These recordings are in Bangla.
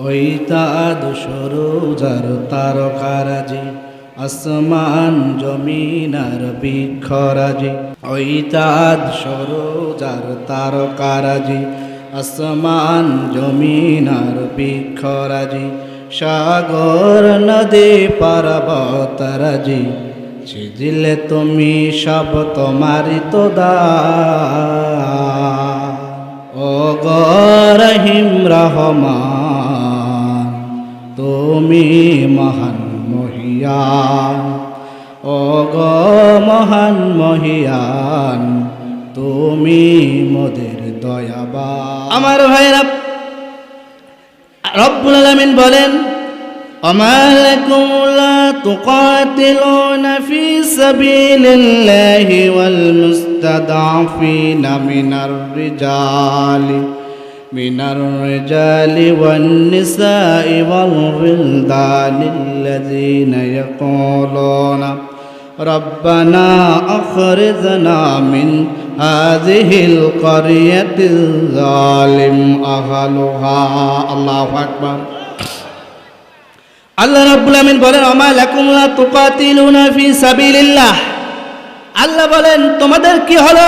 ওই তাদ সরোজার তারকারাজি, আসমান জমিনার বৃক্ষরাজি। ওই তাদ সরোজার তারকারাজি, আসমান জমিনার বৃক্ষরাজি। সাগর, নদী, পর্বতরাজি, ছিদিলে তুমি সব তোমারি তো দা ও গরহিম রহমান তুমি মহান মহিয়ান। ও গো মহান মহিয়ান, তুমি মোদের দয়াবা আমার ভাইরা রব্বুল আলামিন বলেন আমার আমালাকুম তো তুকাতিলুনা ফি সাবিলিল্লাহি ওয়াল মুস্তাদাফিনা মিনার রিজালি। من الرجال والنساء والولدان الذين يقولون ربنا أخرجنا من هذه القرية الظالم أهلها الله أكبر আল্লাহ রাব্বুল আমিন বলেন আমা লাকুম লা তুকাতিলুনা ফি সাবিলিল্লাহ আল্লাহ বলেন তোমাদের কি হলো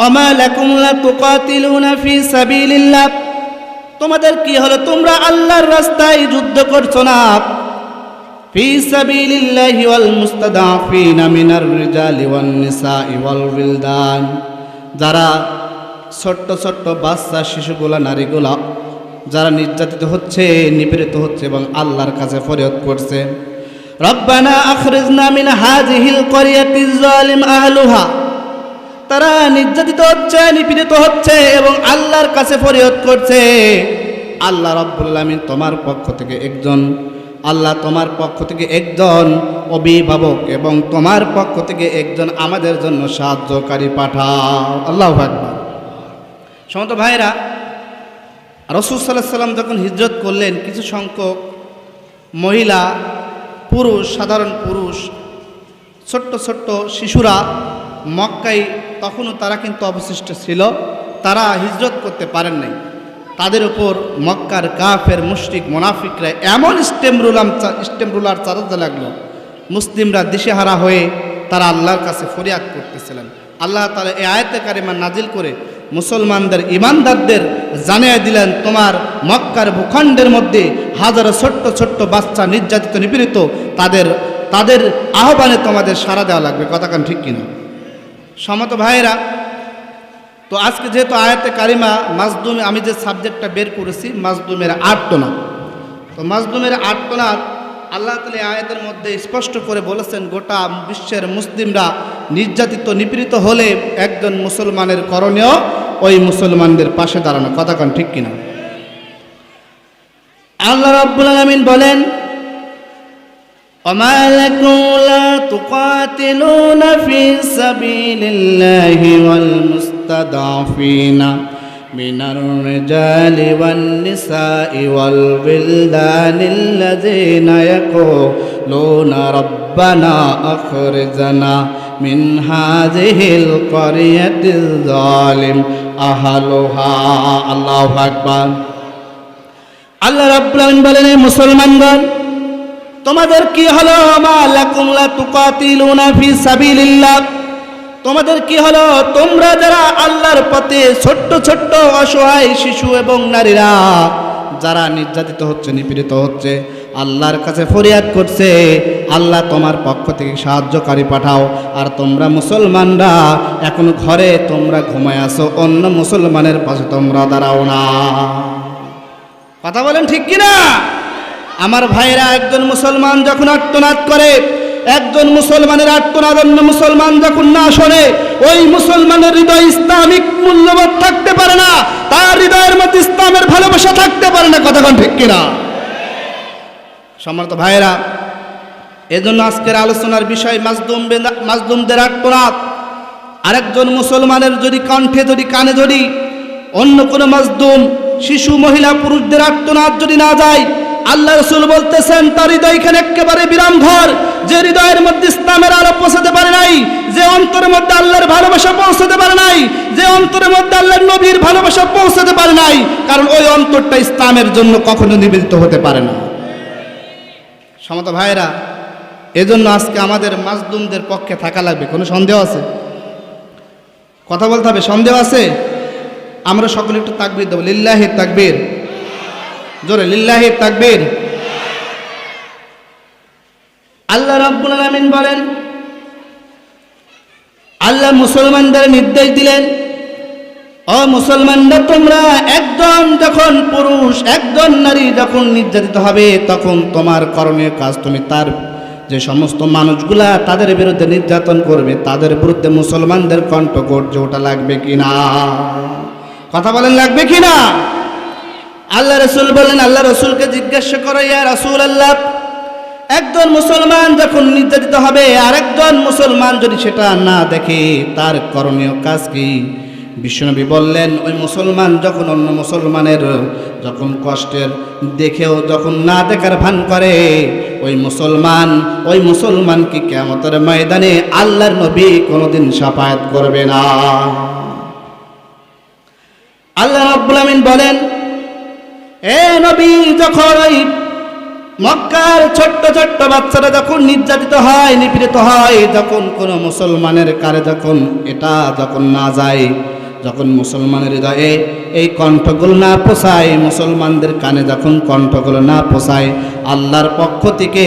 অমা তোমাদের কি হলো? তোমরা আল্লাহর রাস্তায় যুদ্ধ করছ না? যারা ছোট্ট ছোট্ট বাচ্চা, শিশুগুলা, নারীগুলা, যারা নির্যাতিত হচ্ছে, নিপীড়িত হচ্ছে এবং আল্লাহর কাছে ফরিয়াদ করছে। রব্বানা আখরিজনা মিন হাযিহিল ক্বরিয়াতিজ জালিম আহলুহা। তারা নির্যাতিত হচ্ছে, নিপীড়িত হচ্ছে এবং আল্লাহর কাছে ফরিয়াদ করছে। আল্লাহ রব্বুল আলামিন তোমার পক্ষ থেকে একজন, আল্লাহ তোমার পক্ষ থেকে একজন অভিভাবক এবং তোমার পক্ষ থেকে একজন আমাদের জন্য সাহায্যকারী পাঠাও। আল্লাহ আকবার। সমত ভাইরা, রসুল সাল্লাহ সাল্লাম যখন হিজরত করলেন, কিছু সংখ্যক মহিলা, পুরুষ, সাধারণ পুরুষ, ছোট্ট ছোট্ট শিশুরা মক্কায় তখনও তারা কিন্তু অবশিষ্ট ছিল। তারা হিজরত করতে পারেন নাই। তাদের উপর মক্কার কাফের, মুশরিক, মোনাফিকরা এমন স্টেম রুলাম স্টেম রুলার চালাতে লাগল। মুসলিমরা দিশেহারা হয়ে তারা আল্লাহর কাছে ফরিয়াদ করতেছিলেন। আল্লাহ তালা এই আয়তে কারিমা নাজিল করে মুসলমানদের ইমানদারদের জানিয়ে দিলেন, তোমার মক্কার ভূখণ্ডের মধ্যে হাজারো ছোট্ট ছোট্ট বাচ্চা নির্যাতিত, নিপীড়িত, তাদের তাদের আহ্বানে তোমাদের সাড়া দেওয়া লাগবে। কথাখান ঠিক কিনা? সমত ভাইয়েরা, তো আজকে যেহেতু আয়াতে কারিমা, মাজদুমে আমি যে সাবজেক্টটা বের করেছি, মাজদুমের আটটনা। তো মাজদুমের আটটনা আল্লাহ তালা আয়াতের মধ্যে স্পষ্ট করে বলেছেন, গোটা বিশ্বের মুসলিমরা নির্যাতিত, নিপীড়িত হলে একজন মুসলমানের করণীয় ওই মুসলমানদের পাশে দাঁড়ানো। কথাক্ষণ ঠিক কিনা? আল্লাহ রাব্বুল আলামিন বলেন وما لكم لا تقاتلون في سبيل الله والمستضعفين من الرجال والنساء والولدان الذين يقولون ربنا أخرجنا من هذه القرية الظالم أهلها الله أكبر আল্লাহ রাব্বুল আলামিন বলেন "হে মুসলমানগণ তোমাদের কি হলো? তোমাদের কি হলো? তোমরা যারা আল্লাহর পথে ছোট্ট ছোট্ট অসহায় শিশু এবং নারীরা, যারা নির্যাতিত হচ্ছে, নিপীড়িত হচ্ছে, আল্লাহর কাছে ফরিয়াদ করছে, আল্লাহ তোমার পক্ষ থেকে সাহায্যকারী পাঠাও। আর তোমরা মুসলমানরা, এখন ঘরে তোমরা ঘুমায় আসো অন্য মুসলমানের পাশে তোমরা দাঁড়াও না। কথা বলেন ঠিক কিনা? আমার ভাইরা একজন মুসলমান যখন আত্মনাদ করে, একজন মুসলমানের আত্মনাদ অন্য মুসলমান যখন না শোনে, ওই মুসলমানের হৃদয় ইসলামিক মূল্যবোধ থাকতে পারে না, তার হৃদয়ের মধ্যে ইসলামের ভালোবাসা থাকতে পারে না কতক্ষণ ঠিক কিনা? সম্মানিত ভাইয়েরা, এজন্য আজকের আলোচনার বিষয় মাজদুম মাজদুমদের আত্মনাথ আরেকজন মুসলমানের যদি কণ্ঠে যদি কানে যদি অন্য কোনো মাজদুম, শিশু, মহিলা, পুরুষদের আত্মনাথ যদি না যায় আল্লাহ রসুল বলতেছেন, তার হৃদয়খানে একেবারে বিরাম ঘর যে হৃদয়ের মধ্যে ইসলামের আলো পৌঁছাতে পারে নাই, যে অন্তরের মধ্যে আল্লাহর ভালোবাসা পৌঁছাতে পারে নাই, যে অন্তরের মধ্যে আল্লাহর নবীর ভালোবাসা পৌঁছাতে পারে নাই, কারণ ওই অন্তরটা ইসলামের জন্য কখনো নিবেদিত হতে পারে না। সমত ভাইরা এজন্য আজকে আমাদের মাজদুমদের পক্ষে থাকা লাগবে, কোনো সন্দেহ আছে? কথা বলতে হবে, সন্দেহ আছে? আমরা সকলে একটু তাকবির দেবো। লিল্লাহির তাকবীর। জোরে লিল্লাহির তাকবীর। আল্লাহ রাব্বুল আলামিন বলেন, আল্লাহ মুসলমানদের নির্দেশ দিলেন, ও মুসলমানরা, তোমরা একজন যখন পুরুষ, একজন নারী যখন নির্যাতিত হবে, তখন তোমার করণীয় কাজ তুমি তার, যে সমস্ত মানুষগুলা তাদের বিরুদ্ধে নির্যাতন করবে, তাদের বিরুদ্ধে মুসলমানদের কণ্ঠ গর্জে ওটা লাগবে কিনা? কথা বলেন, লাগবে কিনা? আল্লাহ রসুল বলেন, আল্লাহ রসুলকে জিজ্ঞাসা করো, ইয়া রসুল আল্লাহ একজন মুসলমান যখন নির্যাতিত হবে আর আরেকজন মুসলমান যদি সেটা না দেখে, তার করণীয় কাজ কি? বিশ্বনবী বললেন, ওই মুসলমান যখন অন্য মুসলমানের যখন কষ্টের দেখেও যখন না দেখার ভান করে, ওই মুসলমান ওই মুসলমান কি কেমতের ময়দানে আল্লাহর নবী কোনোদিন সাফায়াত করবে না? আল্লাহ রাব্বুল আমিন বলেন এ যখন ওই মক্কার ছোট্ট ছোট্ট বাচ্চারা যখন নির্যাতিত হয়, নিপীড়িত হয়, যখন কোনো মুসলমানের কারে যখন এটা যখন না যায়, যখন মুসলমানের হৃদয়ে এই কণ্ঠগুলো না পোষায়, মুসলমানদের কানে যখন কণ্ঠগুলো না পোষায়, আল্লাহর পক্ষ থেকে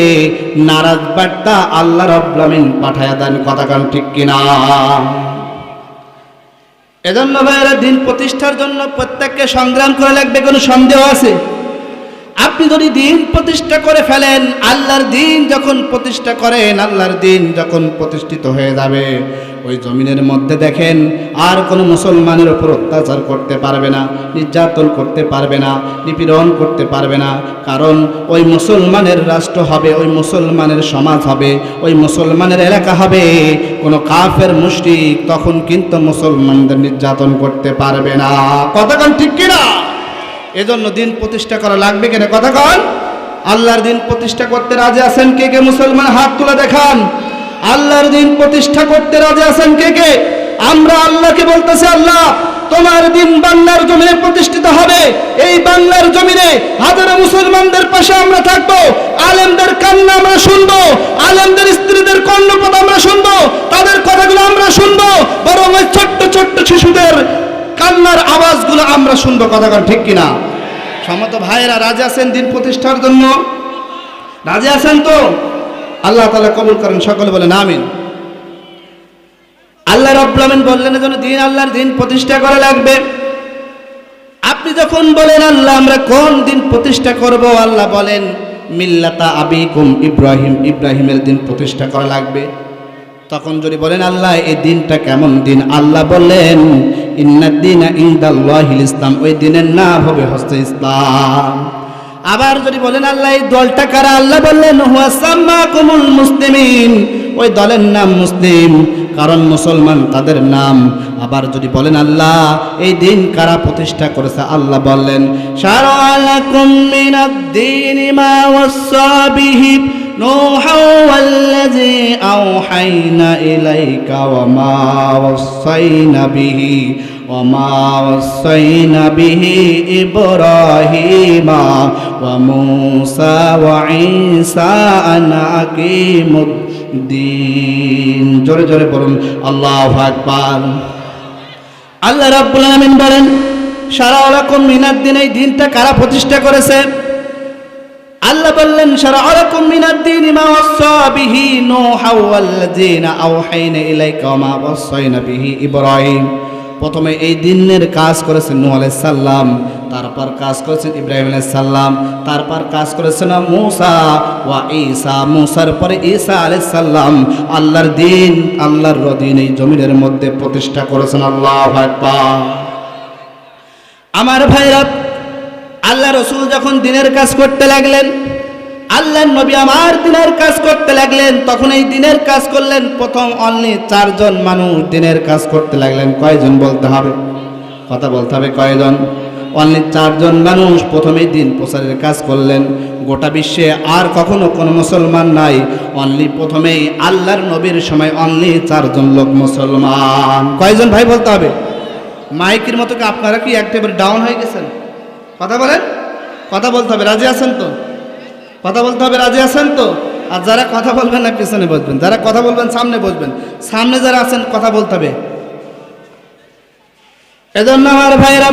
নারাজ বার্তা আল্লাহ রব্লামিন পাঠায়া দেন, কথা কান ঠিক কিনা? এজন্য ভাইয়েরা, দিন প্রতিষ্ঠার জন্য প্রত্যেককে সংগ্রাম করে লাগবে, কোনো সন্দেহ আছে? আপনি যদি দিন প্রতিষ্ঠা করে ফেলেন, আল্লাহর দিন যখন প্রতিষ্ঠা করেন, আল্লাহর দিন যখন প্রতিষ্ঠিত হয়ে যাবে। ওই জমিনের মধ্যে দেখেন আর কোনো মুসলমানের উপর অত্যাচার করতে পারবে না, নির্যাতন করতে পারবে না, নিপীড়ন করতে পারবে না। কারণ ওই মুসলমানের রাষ্ট্র হবে, ওই মুসলমানের সমাজ হবে, ওই মুসলমানের এলাকা হবে। কোনো কাফের, মুশরিক তখন কিন্তু মুসলমানদের নির্যাতন করতে পারবে না। কতক্ষণ ঠিক কিনা? এজন্য দিন প্রতিষ্ঠা করা লাগবে কেন? কন। আল্লাহর দিন প্রতিষ্ঠা করতে রাজি আছেন কে কে? মুসলমান হাত তুলে দেখান। আল্লাহর দিন প্রতিষ্ঠা করতে রাজি আছেন কে কে? আমরা আল্লাহকে বলতেছি, আল্লাহ, তোমার দিন বাংলার জমিনে প্রতিষ্ঠিত হবে। এই বাংলার জমিনে হাজারো মুসলমানদের পাশে আমরা থাকব। আলেমদের কান্না আমরা শুনব। আলেমদের স্ত্রীদের কর্ণপদ আমরা শুনব। তাদের কথাগুলো আমরা শুনব। বরং ওই ছোট্ট ছোট্ট শিশুদের কান্নার আওয়াজগুলো আমরা শুনব। কথাগুলো ঠিক কিনা? সমত ভাইয়েরা, রাজা আছেন দিন প্রতিষ্ঠার জন্য? রাজা আছেন তো? আল্লাহ তালা কবুল করেন, সকলে বলেন, আমিন। আল্লাহ রব্লামিন বললেন যেন দিন আল্লাহর দিন প্রতিষ্ঠা করা লাগবে। আপনি যখন বলেন, আল্লাহ, আমরা কোন দিন প্রতিষ্ঠা করব? আল্লাহ বলেন, মিল্লাতা আবিকুম ইব্রাহিম। ইব্রাহিমের দিন প্রতিষ্ঠা করা লাগবে। তখন যদি বলেন, আল্লাহ, এই দিনটা কেমন দিন? আল্লাহ বললেন ইন্নাদ্দিন ইন্দাল্লাহিল ইসলাম। ওই দিনের নাম হবে হস্ত ইসলাম। আবার যদি বলেন আল্লাহ এই দলটা কারা আল্লাহ বললেন হুয়াসাম্মা কুমুল মুসলিমিন ওই দলের নাম মুসলিম কারণ মুসলমান তাদের নাম আবার যদি বলেন আল্লাহ এই দিন কারা প্রতিষ্ঠা করেছে আল্লাহ বললেন শারালাকুম মিনাদ-দীন মা ওয়াসা বিহি نوحا والذي أوحينا إليك وما وصينا به وما وصينا به إبراهيم وموسى وعيسى أن أقيموا الدين জোরে জোরে বলুন আল্লাহ আকবার আল্লাহ রাব্বুল আলামিন বলেন সারা আলাকুম মিনাদ দিন এই দিনটা কারা প্রতিষ্ঠা করেছে আল্লাহ বললেন সারা আলাকুম মিনাদ-দীন মা ওয়াসা বিহি নূহা ওয়াল্লাযীনা আওহাইনা ইলাইকা ওয়া মা ওয়াসাইনা বিহি ইব্রাহিম প্রথমে এই দিনের কাজ করেছেন আলাইহিস সালাম, তারপর কাজ করেছেন ইব্রাহিম সালাম, তারপর কাজ করেছেন মূসা ওয়া ঈসা। মূসার পরে ঈসা সালাম, আল্লাহর দিন আল্লাহর দিন এই জমিনের মধ্যে প্রতিষ্ঠা করেছেন। আল্লাহ আমার ভাইরা, আল্লাহ রসুল যখন দিনের কাজ করতে লাগলেন আল্লাহ নবী আমার দিনের কাজ করতে লাগলেন, তখন এই দিনের কাজ করলেন, প্রথম অনলি চারজন মানুষ দিনের কাজ করতে লাগলেন, কয়জন বলতে হবে? কথা বলতে হবে কয়জন? অনলি চারজন মানুষ প্রথমেই দিন প্রচারের কাজ করলেন, গোটা বিশ্বে আর কখনো কোনো মুসলমান নাই, অনলি প্রথমেই আল্লাহর নবীর সময় অনলি চারজন লোক মুসলমান। কয়জন ভাই বলতে হবে? মাইকের মতো কি আপনারা কি একেবারে ডাউন হয়ে গেছেন? কথা বলেন? কথা বলতে হবে, রাজি আছেন তো? কথা বলতে হবে, রাজি আছেন তো? আর যারা কথা বলবেন না, পিছনে বসবেন। যারা কথা বলবেন, সামনে বসবেন। সামনে যারা আছেন, কথা বলতে হবে। এজন্য আমার ভাইরা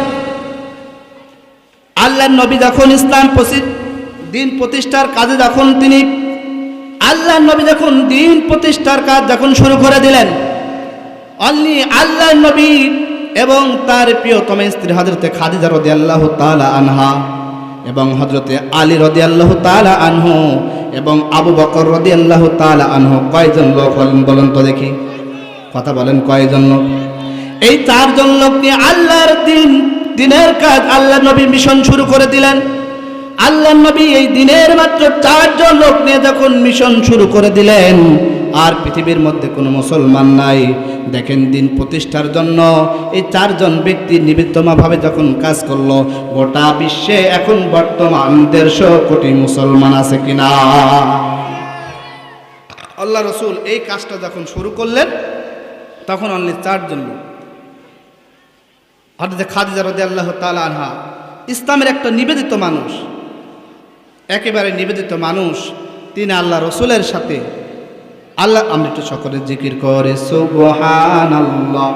আল্লাহ নবী যখন ইসলাম দিন প্রতিষ্ঠার কাজে যখন তিনি আল্লাহ নবী যখন দিন প্রতিষ্ঠার কাজ যখন শুরু করে দিলেন, অনলি আল্লাহ নবী এবং তার প্রিয়তম স্ত্রী হজরতে খাদিজা রদি আল্লাহ তালা আনহা। এবং হজরতে আলী রদি আল্লাহ তালা আনহু এবং আবু বকর রদি আল্লাহ তালা আনহু কয়জন লোক হলেন বলেন তো দেখি। কথা বলেন কয়জন লোক? এই চারজন লোক নিয়ে আল্লাহর দিন, দিনের কাজ আল্লাহ নবী মিশন শুরু করে দিলেন। আল্লাহ নবী এই দিনের মাত্র চারজন লোক নিয়ে যখন মিশন শুরু করে দিলেন আর পৃথিবীর মধ্যে কোনো মুসলমান নাই। দেখেন দিন প্রতিষ্ঠার জন্য এই চারজন ব্যক্তি নিবেদ্যমাভাবে যখন কাজ করল, গোটা বিশ্বে এখন বর্তমান দেড়শো কোটি মুসলমান আছে কিনা? আল্লাহ রসুল এই কাজটা যখন শুরু করলেন, তখন অনলি চারজন লোক। হঠাৎ খাদিজা রদে আল্লাহ তালা আনহা, ইসলামের একটা নিবেদিত মানুষ, একেবারে নিবেদিত মানুষ, তিনি আল্লাহ রসুলের সাথে আল্লাহ আমরা একটু সকলে জিকির করে সুবহান আল্লাহ